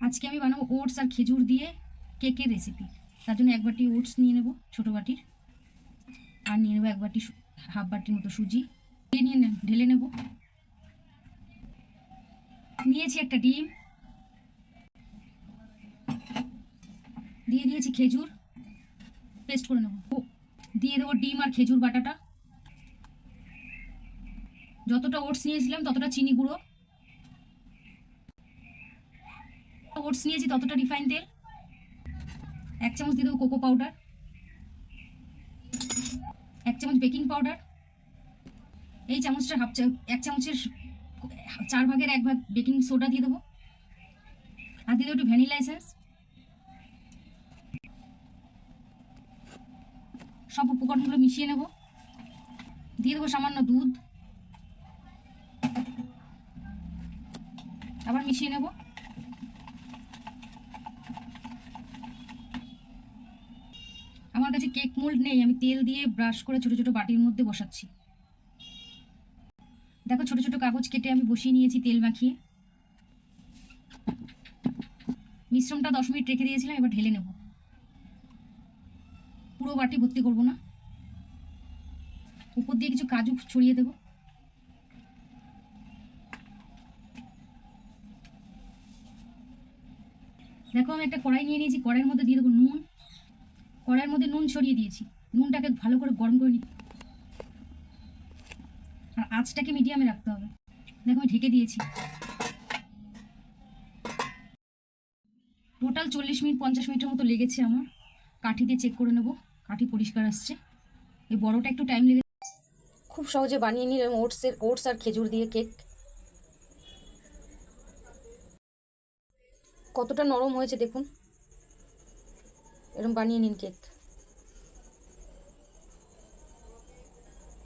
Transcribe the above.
আজকে আমি বানাবো ওটস আর খেজুর দিয়ে কেকের রেসিপি তার জন্য এক বাটি ওটস নিয়ে নেব ছোটো বাটির। আর নিয়ে নেব এক বাটি হাফ বাটির মতো সুজি। দিয়ে নিয়ে ঢেলে নেব। নিয়েছি একটা ডিম। দিয়ে দিয়েছি খেজুর। পেস্ট করে নেব। দিয়ে দেবো ডিম আর খেজুর বাটাটা। যতটা ওটস নিয়েছিলাম ততটা চিনি গুঁড়ো। ওটস নিয়েছি, ততটা রিফাইন তেল। এক চামচ দিয়ে দেবো কোকো পাউডার এক চামচ বেকিং পাউডার এই চামচটা হাফ এক চামচের চার ভাগের এক ভাগ বেকিং সোডা দিয়ে দেবো। আর দিয়ে দেবো একটু ভ্যানিলা এসেন্স সব উপকরণগুলো মিশিয়ে নেব। দিয়ে দেবো সামান্য দুধ। আবার মিশিয়ে নেব। আমার কাছে কেক মোল্ড নেই, আমি তেল দিয়ে ব্রাশ করে ছোট ছোট বাটির মধ্যে বসাচ্ছি। দেখো ছোট ছোট কাগজ কেটে আমি বসিয়ে নিয়েছি তেল মাখিয়ে। মিশ্রণটা দশ মিনিট রেখে দিয়েছিলাম, এবার ঢেলে নেব। পুরো বাটি ভর্তি করব না। উপর দিয়ে কিছু কাজু ছড়িয়ে দেবো। দেখো আমি একটা কড়াই নিয়ে নিয়েছি, কড়াইয়ের মধ্যে দিয়ে দেবো নুন। কড়াইয়ের মধ্যে নুন ছড়িয়ে দিয়েছি। নুনটাকে ভালো করে গরম করে নিতে আর আঁচটাকে মিডিয়ামে রাখতে হবে। দেখো আমি ঢেকে দিয়েছি। টোটাল চল্লিশ মিনিট, পঞ্চাশ মিনিটের মতো লেগেছে আমার। কাঠি দিয়ে চেক করে নেব। কাঠি পরিষ্কার আসছে। এই বড়টা একটু টাইম লেগে খুব সহজে বানিয়ে নিলাম ওটসের ওটস আর খেজুর দিয়ে কেক কতটা নরম হয়েছে দেখুন। এরকম বানিয়ে নিন কেক